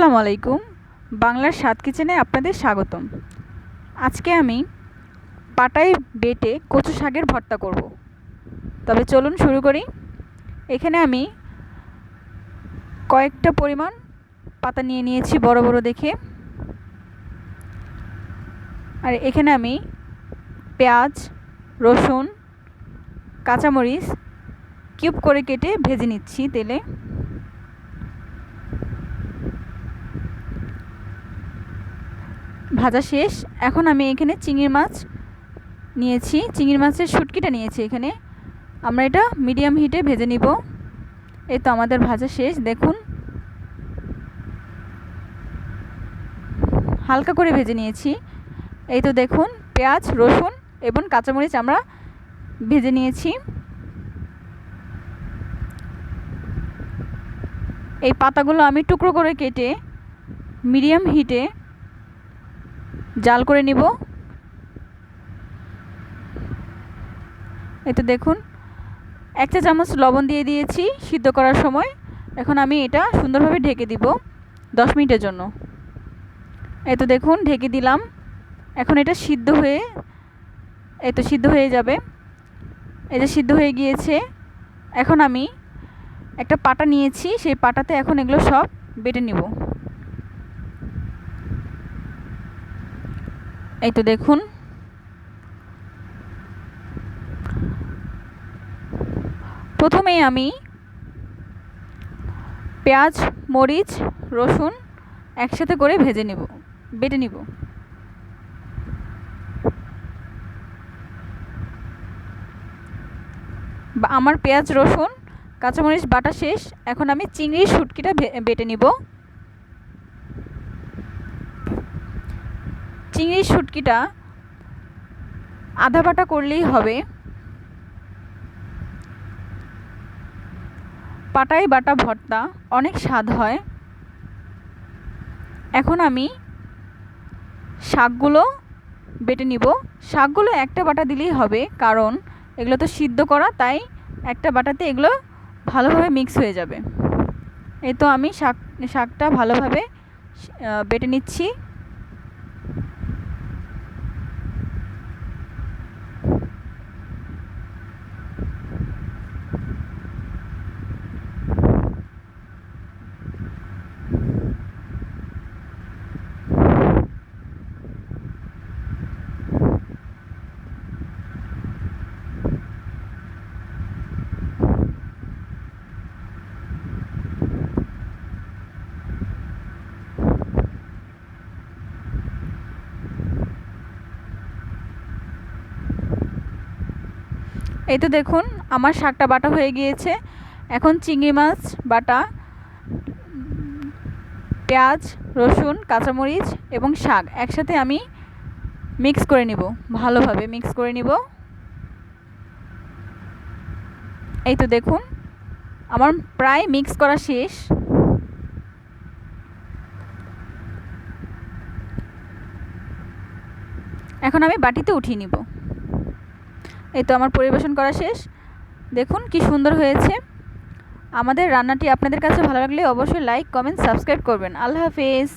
আসসালামু আলাইকুম। বাংলার স্বাদ কিচেনে আপনাদের স্বাগতম। আজকে আমি পাটায় বেটে কচু শাকের ভর্তা করব। তবে চলুন শুরু করি। এখানে আমি কয়েকটা পরিমাণ পাতা নিয়ে নিয়েছি বড় বড় দেখে। আর এখানে আমি পেঁয়াজ, রসুন, কাঁচামরিচ কিউব করে কেটে ভেজে নিচ্ছি তেলে। ভাজা শেষ। এখন আমি এখানে চিংড়ি মাছ নিয়েছি। চিংড়ি মাছের শুটকিটা নিয়েছি এখানে। আমরা এটা মিডিয়াম হিটে ভেজে নিব। এই তো আমাদের ভাজা শেষ, দেখুন। হালকা করে ভেজে নিয়েছি। এই তো দেখুন, পেঁয়াজ, রসুন এবং কাঁচামরিচ আমরা ভেজে নিয়েছি। এই পাতাগুলো আমি টুকরো করে কেটে মিডিয়াম হিটে জাল করে নিব। এই তো দেখুন, এক চা চামচ লবণ দিয়ে দিয়েছি সিদ্ধ করার সময়। এখন আমি এটা সুন্দরভাবে ঢেকে দিব দশ মিনিটের জন্য। এই তো দেখুন, ঢেকে দিলাম। এখন এটা সিদ্ধ হয়ে, এই তো সিদ্ধ হয়ে যাবে। এই যে সিদ্ধ হয়ে গিয়েছে, এখন আমি একটা পাটা নিয়েছি। সেই পাটাতে এখন এগুলো সব বেটে নিব। এই তো দেখুন। প্রথমে আমি পেঁয়াজ, মরিচ, রসুন একসাথে করে ভেজে নেব, বেটে নিব। আমার পেঁয়াজ, রসুন, কাঁচামরিচ, বাটা শেষ। এখন আমি চিংড়ির শুটকিটা বেটে নিব। চিংড়ির শুটকিটা আধা বাটা করলেই হবে। পাটাই বাটা ভর্তা, অনেক স্বাদ হয়। এখন আমি শাকগুলো বেটে নিব। শাকগুলো একটা বাটা দিলেই হবে, কারণ এগুলো তো সিদ্ধ করা, তাই একটা বাটাতে এগুলো ভালোভাবে মিক্স হয়ে যাবে। এ তো আমি শাক, শাকটা ভালোভাবে বেটে নিচ্ছি। এই তো দেখুন, আমার শাকটা বাটা হয়ে গিয়েছে। এখন চিংড়ি মাছ, বাটা, পেঁয়াজ, রসুন, কাঁচামরিচ এবং শাক একসাথে আমি মিক্স করে নিব, ভালোভাবে মিক্স করে নিব। এই তো দেখুন আমার প্রায় মিক্স করা শেষ। এখন আমি বাটিতে উঠিয়ে নিব। এই তো আমার পরিবেশন করা শেষ। দেখুন কি সুন্দর হয়েছে। আমাদের রান্নাটি আপনাদের কাছে ভালো লাগলে অবশ্যই লাইক কমেন্ট সাবস্ক্রাইব করবেন। আল্লাহ হাফিজ।